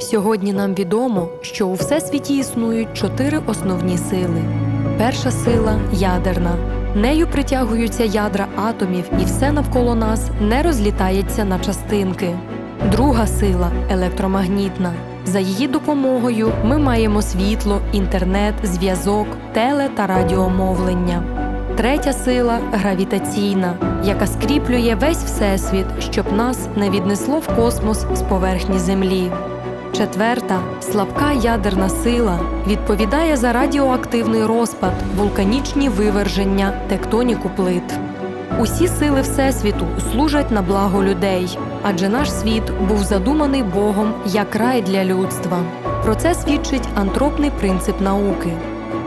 Сьогодні нам відомо, що у всесвіті існують чотири основні сили. Перша сила ядерна. Нею притягуються ядра атомів, і все навколо нас не розлітається на частинки. Друга сила електромагнітна. За її допомогою ми маємо світло, інтернет, зв'язок, теле та радіомовлення. Третя сила гравітаційна, яка скріплює весь всесвіт, щоб нас не віднесло в космос з поверхні Землі. Четверта слабка ядерна сила відповідає за радіоактивний розпад, вулканічні виверження, тектоніку плит. Усі сили Всесвіту служать на благо людей, адже наш світ був задуманий Богом як рай для людства. Про це свідчить антропний принцип науки.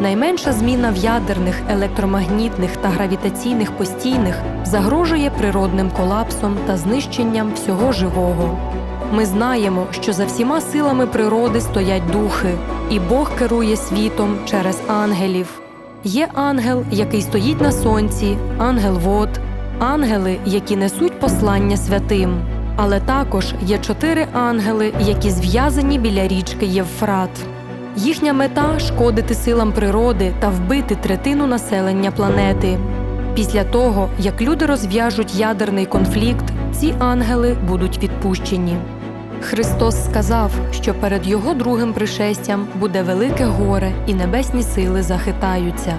Найменша зміна в ядерних, електромагнітних та гравітаційних постійних загрожує природним колапсом та знищенням всього живого. Ми знаємо, що за всіма силами природи стоять духи, і Бог керує світом через ангелів. Є ангел, який стоїть на сонці, ангел вод, ангели, які несуть послання святим. Але також є чотири ангели, які зв'язані біля річки Євфрат. Їхня мета шкодити силам природи та вбити третину населення планети. Після того, як люди розв'яжуть ядерний конфлікт, ці ангели будуть відпущені. Христос сказав, що перед його другим пришестям буде велике горе і небесні сили захитаються.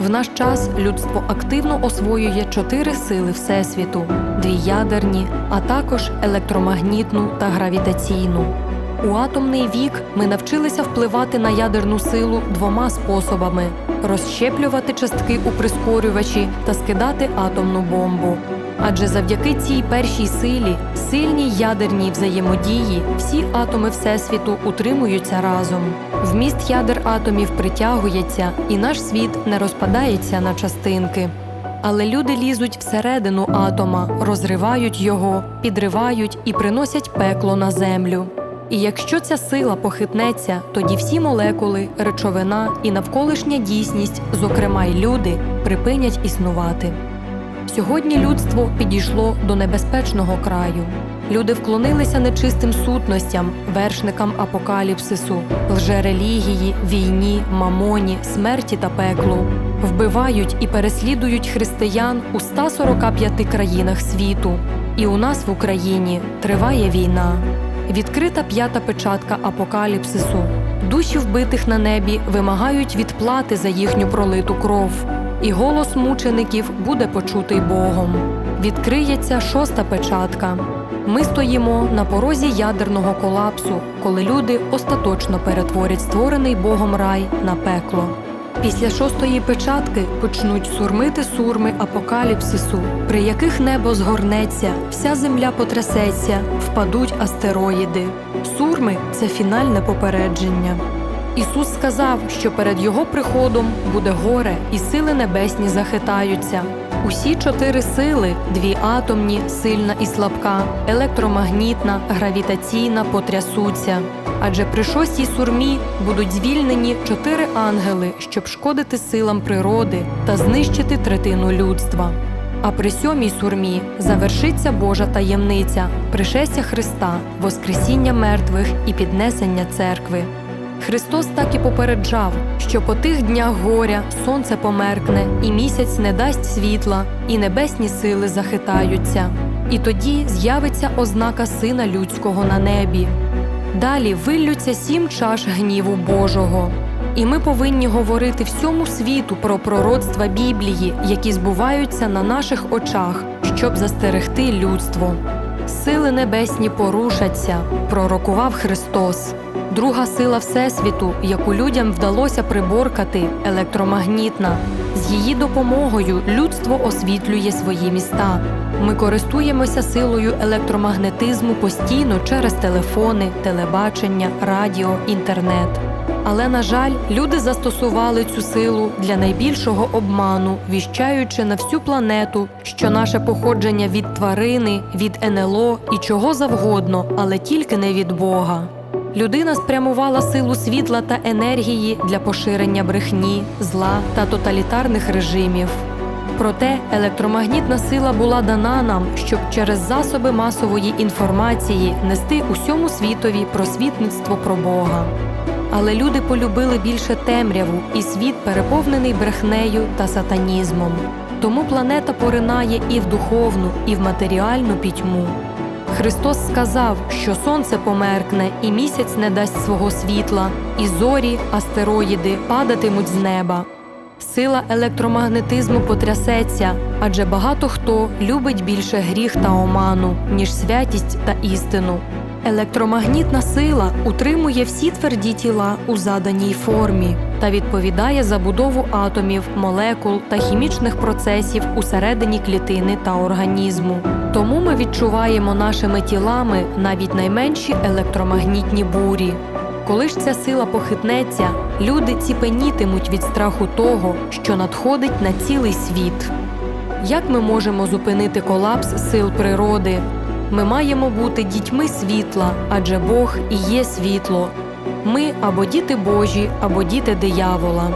В наш час людство активно освоює чотири сили Всесвіту: дві ядерні, а також електромагнітну та гравітаційну. У атомний вік ми навчилися впливати на ядерну силу двома способами: розщеплювати частки у прискорювачі та скидати атомну бомбу. Адже завдяки цій першій силі, сильній ядерній взаємодії, всі атоми Всесвіту утримуються разом. Вміст ядер атомів притягується, і наш світ не розпадається на частинки. Але люди лізуть всередину атома, розривають його, підривають і приносять пекло на землю. І якщо ця сила похитнеться, тоді всі молекули, речовина і навколишня дійсність, зокрема й люди, припинять існувати. Сьогодні людство підійшло до небезпечного краю. Люди вклонилися нечистим сутностям, вершникам апокаліпсису, лжерелігії, війні, мамоні, смерті та пеклу, вбивають і переслідують християн у 145 країнах світу. І у нас в Україні триває війна. Відкрита п'ята печатка апокаліпсису. Душі вбитих на небі вимагають відплати за їхню пролиту кров і голос мучеників буде почутий Богом. Відкриється шоста печатка. Ми стоїмо на порозі ядерного колапсу, коли люди остаточно перетворять створений Богом рай на пекло. Після шостої печатки почнуть сурмити сурми апокаліпсису, при яких небо згорнеться, вся земля потрясеться, впадуть астероїди. Сурми це фінальне попередження. Ісус сказав, що перед Його приходом буде горе, і сили небесні захитаються. Усі чотири сили дві атомні, сильна і слабка, електромагнітна, гравітаційна потрясуться. Адже при шостій сурмі будуть звільнені чотири ангели, щоб шкодити силам природи та знищити третину людства. А при сьомій сурмі завершиться Божа таємниця, пришестя Христа, Воскресіння мертвих і піднесення церкви. Христос так і попереджав, що по тих днях горя сонце померкне, і місяць не дасть світла, і небесні сили захитаються. І тоді з'явиться ознака Сина Людського на небі. Далі виллються сім чаш гніву Божого. І ми повинні говорити всьому світу про пророцтва Біблії, які збуваються на наших очах, щоб застерегти людство. Сили небесні порушаться, пророкував Христос. Друга сила Всесвіту, яку людям вдалося приборкати, електромагнітна. З її допомогою людство освітлює свої міста. Ми користуємося силою електромагнетизму постійно через телефони, телебачення, радіо, інтернет. Але, на жаль, люди застосували цю силу для найбільшого обману, віщаючи на всю планету, що наше походження від тварини, від НЛО і чого завгодно, але тільки не від Бога. Людина спрямувала силу світла та енергії для поширення брехні, зла та тоталітарних режимів. Проте електромагнітна сила була дана нам, щоб через засоби масової інформації нести усьому світові просвітництво про Бога. Але люди полюбили більше темряву, і світ переповнений брехнею та сатанізмом. Тому планета поринає і в духовну, і в матеріальну пітьму. Христос сказав, що сонце померкне, і місяць не дасть свого світла, і зорі, астероїди падатимуть з неба. Сила електромагнетизму потрясеться, адже багато хто любить більше гріх та оману, ніж святість та істину. Електромагнітна сила утримує всі тверді тіла у заданій формі та відповідає за будову атомів, молекул та хімічних процесів усередині клітини та організму. Тому ми відчуваємо нашими тілами навіть найменші електромагнітні бурі. Коли ж ця сила похитнеться, люди ціпенітимуть від страху того, що надходить на цілий світ. Як ми можемо зупинити колапс сил природи? Ми маємо бути дітьми світла, адже Бог і є світло. Ми або діти Божі, або діти диявола.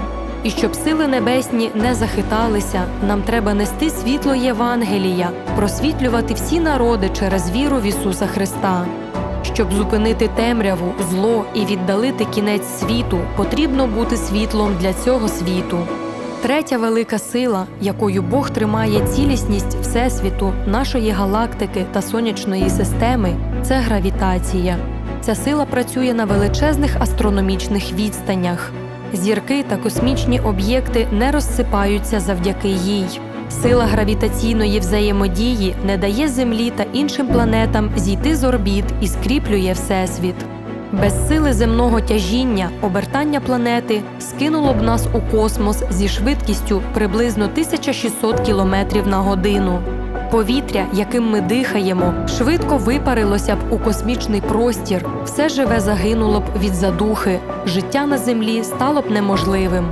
І щоб сили небесні не захиталися, нам треба нести світло Євангелія, просвітлювати всі народи через віру в Ісуса Христа. Щоб зупинити темряву, зло і віддалити кінець світу, потрібно бути світлом для цього світу. Третя велика сила, якою Бог тримає цілісність Всесвіту, нашої галактики та сонячної системи, це гравітація. Ця сила працює на величезних астрономічних відстанях. Зірки та космічні об'єкти не розсипаються завдяки їй. Сила гравітаційної взаємодії не дає Землі та іншим планетам зійти з орбіт і скріплює Всесвіт. Без сили земного тяжіння обертання планети скинуло б нас у космос зі швидкістю приблизно 1600 км на годину. Повітря, яким ми дихаємо, швидко випарилося б у космічний простір, все живе загинуло б від задухи, життя на землі стало б неможливим.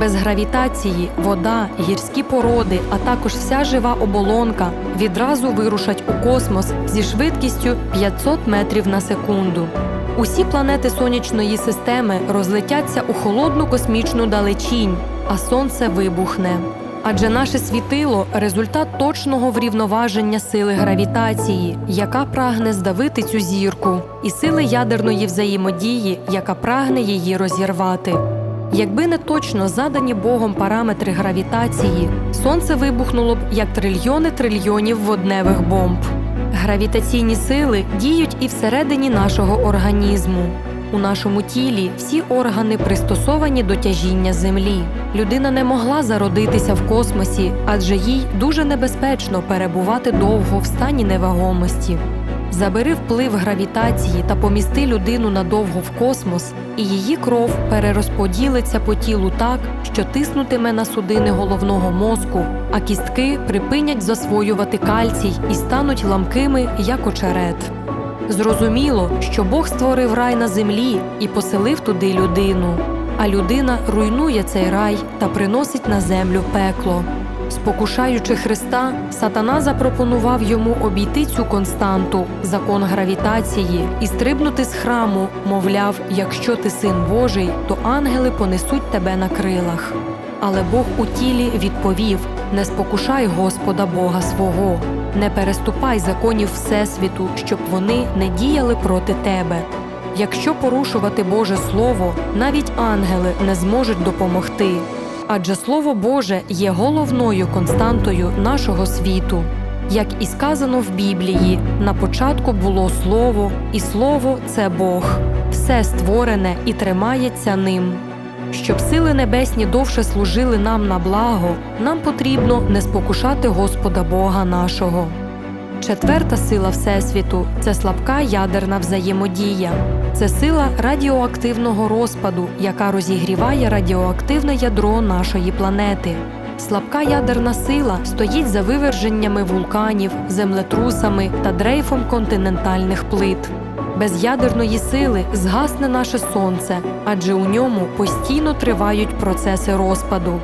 Без гравітації вода, гірські породи, а також вся жива оболонка відразу вирушать у космос зі швидкістю 500 метрів на секунду. Усі планети сонячної системи розлетяться у холодну космічну далечінь, а сонце вибухне. Адже наше світило результат точного врівноваження сили гравітації, яка прагне здавити цю зірку, і сили ядерної взаємодії, яка прагне її розірвати. Якби не точно задані Богом параметри гравітації, сонце вибухнуло б як трильйони трильйонів водневих бомб. Гравітаційні сили діють і всередині нашого організму. У нашому тілі всі органи пристосовані до тяжіння землі. Людина не могла зародитися в космосі, адже їй дуже небезпечно перебувати довго в стані невагомості. Забери вплив гравітації та помісти людину надовго в космос, і її кров перерозподілиться по тілу так, що тиснутиме на судини головного мозку, а кістки припинять засвоювати кальцій і стануть ламкими, як очерет. Зрозуміло, що Бог створив рай на землі і поселив туди людину, а людина руйнує цей рай та приносить на землю пекло. Спокушаючи Христа, сатана запропонував йому обійти цю константу, закон гравітації, і стрибнути з храму, мовляв, якщо ти син Божий, то ангели понесуть тебе на крилах. Але Бог у тілі відповів: не спокушай Господа Бога свого, не переступай законів Всесвіту, щоб вони не діяли проти тебе. Якщо порушувати Боже Слово, навіть ангели не зможуть допомогти. Адже Слово Боже є головною константою нашого світу. Як і сказано в Біблії, на початку було Слово, і Слово це Бог, все створене і тримається ним. Щоб сили небесні довше служили нам на благо, нам потрібно не спокушати Господа Бога нашого. Четверта сила Всесвіту це слабка ядерна взаємодія. Це сила радіоактивного розпаду, яка розігріває радіоактивне ядро нашої планети. Слабка ядерна сила стоїть за виверженнями вулканів, землетрусами та дрейфом континентальних плит. Без ядерної сили згасне наше сонце, адже у ньому постійно тривають процеси розпаду.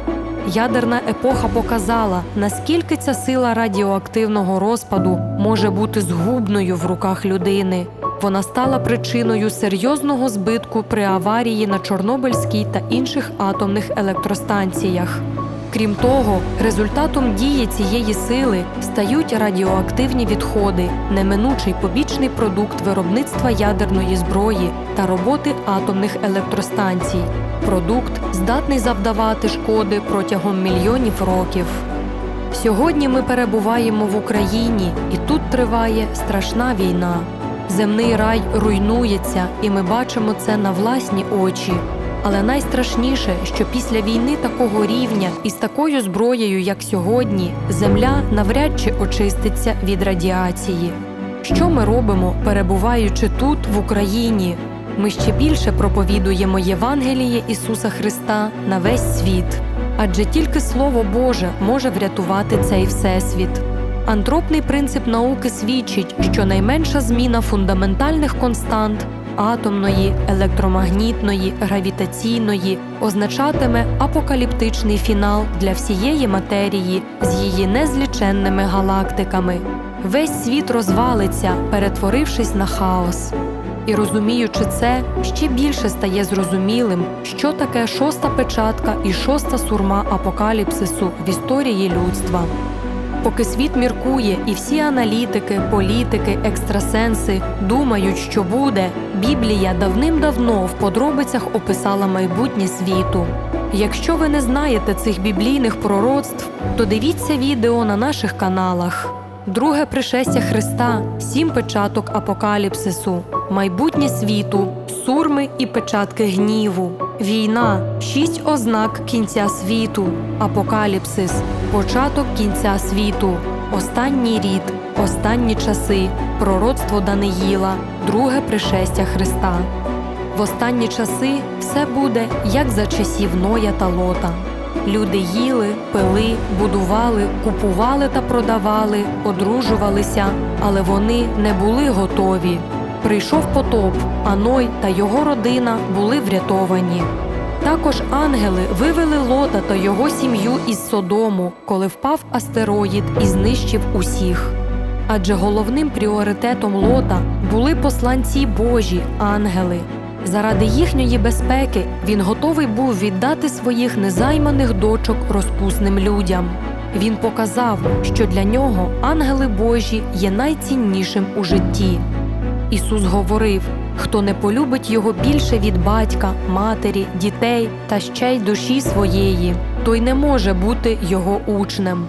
Ядерна епоха показала, наскільки ця сила радіоактивного розпаду може бути згубною в руках людини. Вона стала причиною серйозного збитку при аварії на Чорнобильській та інших атомних електростанціях. Крім того, результатом дії цієї сили стають радіоактивні відходи, неминучий побічний продукт виробництва ядерної зброї та роботи атомних електростанцій. Продукт здатний завдавати шкоди протягом мільйонів років. Сьогодні ми перебуваємо в Україні, і тут триває страшна війна. Земний рай руйнується, і ми бачимо це на власні очі. Але найстрашніше, що після війни такого рівня і з такою зброєю, як сьогодні, земля навряд чи очиститься від радіації. Що ми робимо, перебуваючи тут, в Україні? Ми ще більше проповідуємо Євангеліє Ісуса Христа на весь світ, адже тільки Слово Боже може врятувати цей всесвіт. Антропний принцип науки свідчить, що найменша зміна фундаментальних констант атомної, електромагнітної, гравітаційної означатиме апокаліптичний фінал для всієї матерії з її незліченними галактиками. Весь світ розвалиться, перетворившись на хаос. І розуміючи це, ще більше стає зрозумілим, що таке шоста печатка і шоста сурма апокаліпсису в історії людства. Поки світ міркує, і всі аналітики, політики, екстрасенси думають, що буде, Біблія давним-давно в подробицях описала майбутнє світу. Якщо ви не знаєте цих біблійних пророцтв, то дивіться відео на наших каналах. Друге пришестя Христа, сім печаток апокаліпсису, майбутнє світу, сурми і печатки гніву, війна, шість ознак кінця світу, апокаліпсис, початок кінця світу, останній рід, останні часи, пророцтво Даниїла, друге пришестя Христа. В останні часи все буде як за часів Ноя та Лота. Люди їли, пили, будували, купували та продавали, одружувалися, але вони не були готові. Прийшов потоп, а Ной та його родина були врятовані. Також ангели вивели Лота та його сім'ю із Содому, коли впав астероїд і знищив усіх. Адже головним пріоритетом Лота були посланці Божі, ангели. Заради їхньої безпеки він готовий був віддати своїх незайманих дочок розпусним людям. Він показав, що для нього ангели Божі є найціннішим у житті. Ісус говорив: хто не полюбить його більше від батька, матері, дітей та ще й душі своєї, той не може бути його учнем.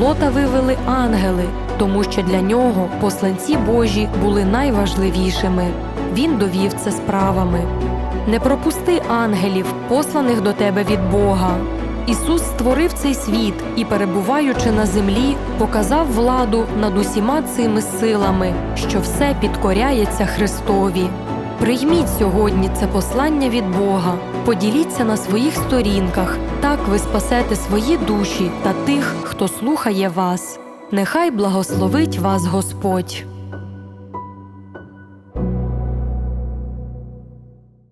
Лота вивели ангели, тому що для нього посланці Божі були найважливішими. Він довів це справами. Не пропусти ангелів, посланих до тебе від Бога. Ісус створив цей світ і, перебуваючи на землі, показав владу над усіма цими силами, що все підкоряється Христові. Прийміть сьогодні це послання від Бога, поділіться на своїх сторінках, так ви спасете свої душі та тих, хто слухає вас. Нехай благословить вас Господь.